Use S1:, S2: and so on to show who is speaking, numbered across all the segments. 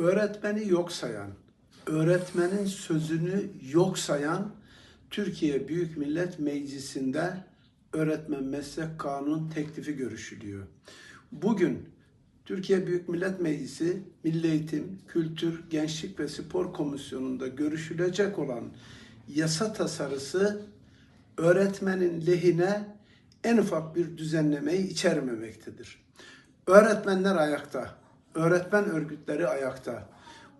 S1: öğretmeni yok sayan, öğretmenin sözünü yok sayan Türkiye Büyük Millet Meclisi'nde öğretmen meslek kanun teklifi görüşülüyor. Bugün Türkiye Büyük Millet Meclisi Milli Eğitim, Kültür, Gençlik ve Spor Komisyonu'nda görüşülecek olan yasa tasarısı öğretmenin lehine en ufak bir düzenlemeyi içermemektedir. Öğretmenler ayakta, öğretmen örgütleri ayakta.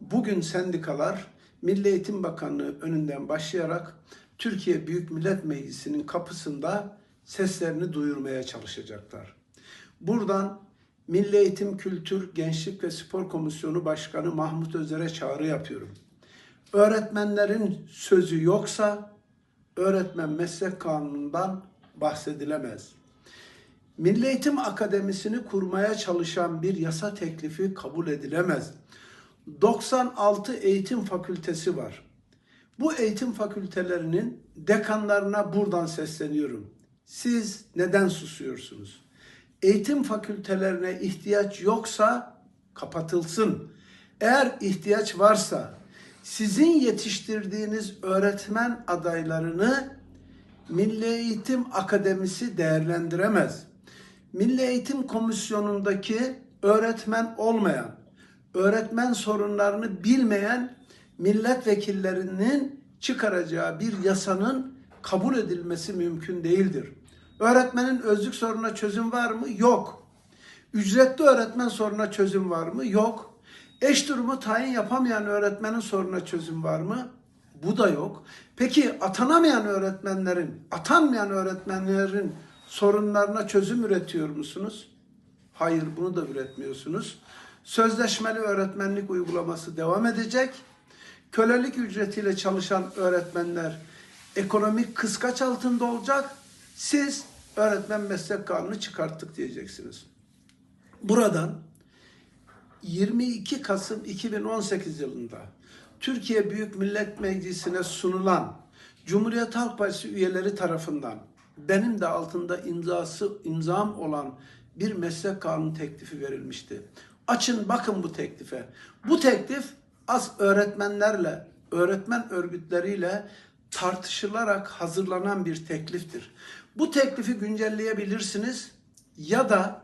S1: Bugün sendikalar Milli Eğitim Bakanlığı önünden başlayarak Türkiye Büyük Millet Meclisi'nin kapısında seslerini duyurmaya çalışacaklar. Buradan Milli Eğitim, Kültür, Gençlik ve Spor Komisyonu Başkanı Mahmut Özer'e çağrı yapıyorum. Öğretmenlerin sözü yoksa öğretmen meslek kanunundan bahsedilemez. Milli Eğitim Akademisi'ni kurmaya çalışan bir yasa teklifi kabul edilemez. 96 eğitim fakültesi var. Bu eğitim fakültelerinin dekanlarına buradan sesleniyorum. Siz neden susuyorsunuz? Eğitim fakültelerine ihtiyaç yoksa kapatılsın. Eğer ihtiyaç varsa sizin yetiştirdiğiniz öğretmen adaylarını Milli Eğitim Akademisi değerlendiremez. Milli Eğitim Komisyonu'ndaki öğretmen olmayan, öğretmen sorunlarını bilmeyen milletvekillerinin çıkaracağı bir yasanın kabul edilmesi mümkün değildir. Öğretmenin özlük sorununa çözüm var mı? Yok. Ücretli öğretmen sorununa çözüm var mı? Yok. Eş durumu tayin yapamayan öğretmenin sorununa çözüm var mı? Bu da yok. Peki atanamayan öğretmenlerin, atanmayan öğretmenlerin sorunlarına çözüm üretiyor musunuz? Hayır, bunu da üretmiyorsunuz. Sözleşmeli öğretmenlik uygulaması devam edecek. Kölelik ücretiyle çalışan öğretmenler ekonomik kıskaç altında olacak. Siz öğretmen meslek kanunu çıkarttık diyeceksiniz. Buradan 22 Kasım 2018 yılında Türkiye Büyük Millet Meclisi'ne sunulan Cumhuriyet Halk Partisi üyeleri tarafından benim de altında imzası imzam olan bir meslek kanunu teklifi verilmişti. Açın bakın bu teklife. Bu teklif az öğretmenlerle, öğretmen örgütleriyle tartışılarak hazırlanan bir tekliftir. Bu teklifi güncelleyebilirsiniz ya da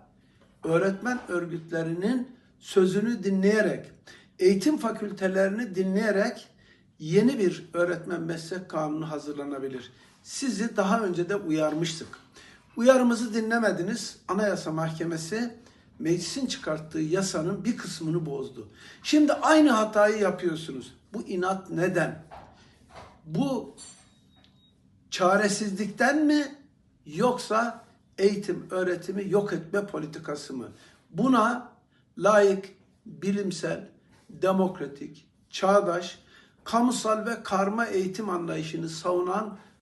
S1: öğretmen örgütlerinin sözünü dinleyerek, eğitim fakültelerini dinleyerek yeni bir öğretmen meslek kanunu hazırlanabilir. Sizi daha önce de uyarmıştık. Uyarımızı dinlemediniz. Anayasa Mahkemesi meclisin çıkarttığı yasanın bir kısmını bozdu. Şimdi aynı hatayı yapıyorsunuz. Bu inat neden? Bu çaresizlikten mi yoksa eğitim öğretimi yok etme politikası mı? Buna layık, bilimsel, demokratik, çağdaş, kamusal ve karma eğitim anlayışını savunan